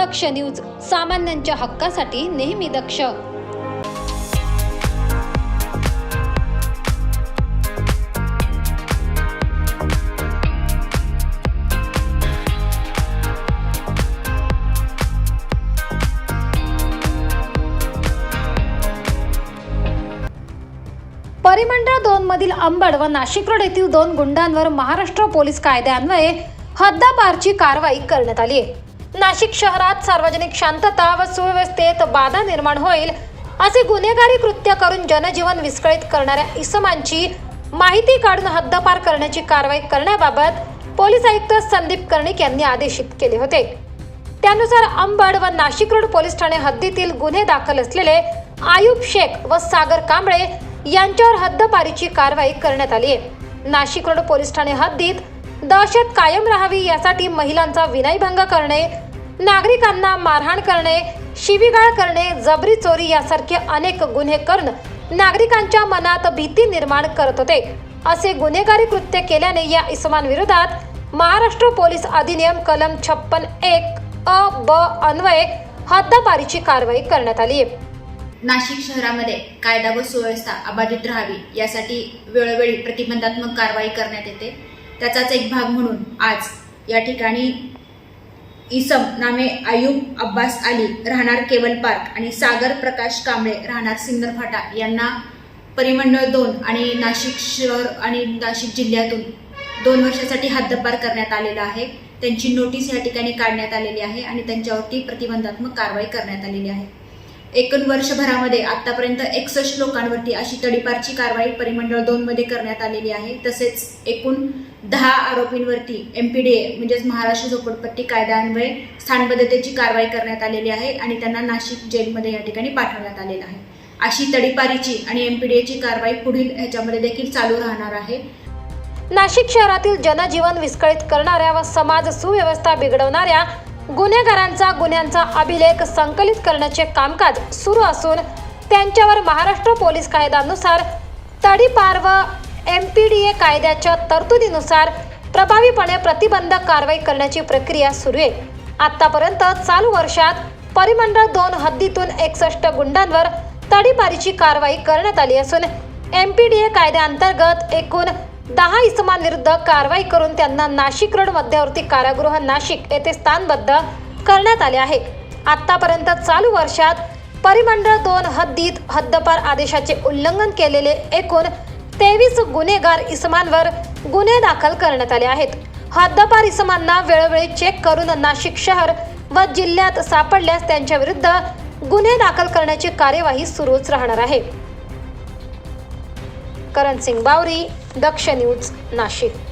दक्ष news सामान्यांच्या हक्कासाठी नेहमी दक्ष. परिमंडळ दोन मधील अंबड व नाशिक रोड येथील दोन गुंडांवर महाराष्ट्र पोलीस कायद्यान्वये हद्दापारची कारवाई करण्यात आली आहे. नाशिक शहरात सार्वजनिक शांतता व सुव्यवस्थेत बाधा निर्माण होईल असे गुन्हेगारी कृत्य करून जनजीवन विस्कळीत करणाऱ्या इसमांची माहिती काढून हद्दपार करण्याची कारवाई करण्याबाबत पोलीस आयुक्त संदीप कर्णिक यांनी आदेशित केले होते. त्यानुसार अंबड व नाशिक रोड पोलीस ठाणे हद्दीतील गुन्हे दाखल असलेले आयुब शेख व सागर कांबळे यांच्यावर हद्दपारीची कारवाई करण्यात आली आहे. नाशिक रोड पोलीस ठाणे हद्दीत दहशत कायम राहावी यासाठी महिलांचा विनयभंग करणे नागरिकांना मारहाण करणे शिवीगाळ करणे जबरी चोरी यासारखे अनेक गुन्हे करणं नागरिकांच्या मनात भीती निर्माण करत होते. असे गुन्हेगारी कृत्य केल्याने या इसमांविरोधात महाराष्ट्र पोलीस अधिनियम कलम छप्पन एक अ ब अन्वये हद्दपारीची कारवाई करण्यात आली. आहे नाशिक शहरामध्ये कायदा व सुव्यवस्था अबाधित राहावी यासाठी वेळोवेळी प्रतिबंधात्मक कारवाई करण्यात येते. त्याचाच एक भाग म्हणून आज या ठिकाणी इसम नामे आयुब अब्बास अली राहणार केवल पार्क आणि सागर प्रकाश कांबळे राहणार सिंदर फाटा यांना परिमंडळ दोन आणि नाशिक शहर आणि नाशिक जिल्ह्यातून दोन वर्षासाठी हद्दपार करण्यात आलेला आहे. त्यांची नोटीस या ठिकाणी काढण्यात आलेली आहे आणि त्यांच्यावरती प्रतिबंधात्मक कारवाई करण्यात आलेली आहे. एकूण वर्षभरामध्ये आतापर्यंत एकसष्ट लोकांवरती अशी तडीपारची कारवाई परिमंडळ दोन मध्ये करण्यात आलेली आहे. तसेच एकूण दहा आरोपींवरती एम पी डी ए म्हणजेच महाराष्ट्र झोपडपट्टी कायद्यान्वये स्थानबद्धतेची कारवाई करण्यात आलेली आहे आणि त्यांना नाशिक जेलमध्ये या ठिकाणी पाठवण्यात आलेलं आहे. अशी तडीपारीची आणि एम पी डी एची कारवाई पुढील ह्याच्यामध्ये देखील चालू राहणार आहे. नाशिक शहरातील जनजीवन विस्कळीत करणाऱ्या व समाज सुव्यवस्था बिघडवणाऱ्या गुन्हेगारांचा गुन्ह्यांचा अभिलेख संकलित करण्याचे कामकाज सुरू असून त्यांच्यावर महाराष्ट्र पोलीस कायद्यानुसार तडीपार व एम पी डी ए कायद्याच्या तरतुदीनुसार प्रभावीपणे प्रतिबंधक कारवाई करण्याची प्रक्रिया सुरू आहे. आतापर्यंत चालू वर्षात परिमंडळ दोन हद्दीतून एकसष्ट गुंडांवर तडीपारीची कारवाई करण्यात आली असून एम पी डी ए कायद्याअंतर्गत एकूण दहा इसमांविरुद्ध कारवाई करून त्यांना नाशिक रोड मध्यवर्ती कारागृह नाशिक येथे स्थानबद्ध करण्यात आले आहे. आतापर्यंत चालू वर्षात परिमंडळ दोन हद्दीत हद्दपार आदेशाचे उल्लंघन केलेले एकूण तेवीस गुन्हेगार इसमांवर गुन्हे दाखल करण्यात आले आहेत. हद्दपार इसमांना वेळोवेळी चेक करून नाशिक शहर व जिल्ह्यात सापडल्यास त्यांच्या विरुद्ध गुन्हे दाखल करण्याची कार्यवाही सुरूच राहणार आहे. करण सिंग बावरी दक्ष न्यूज नाशिक.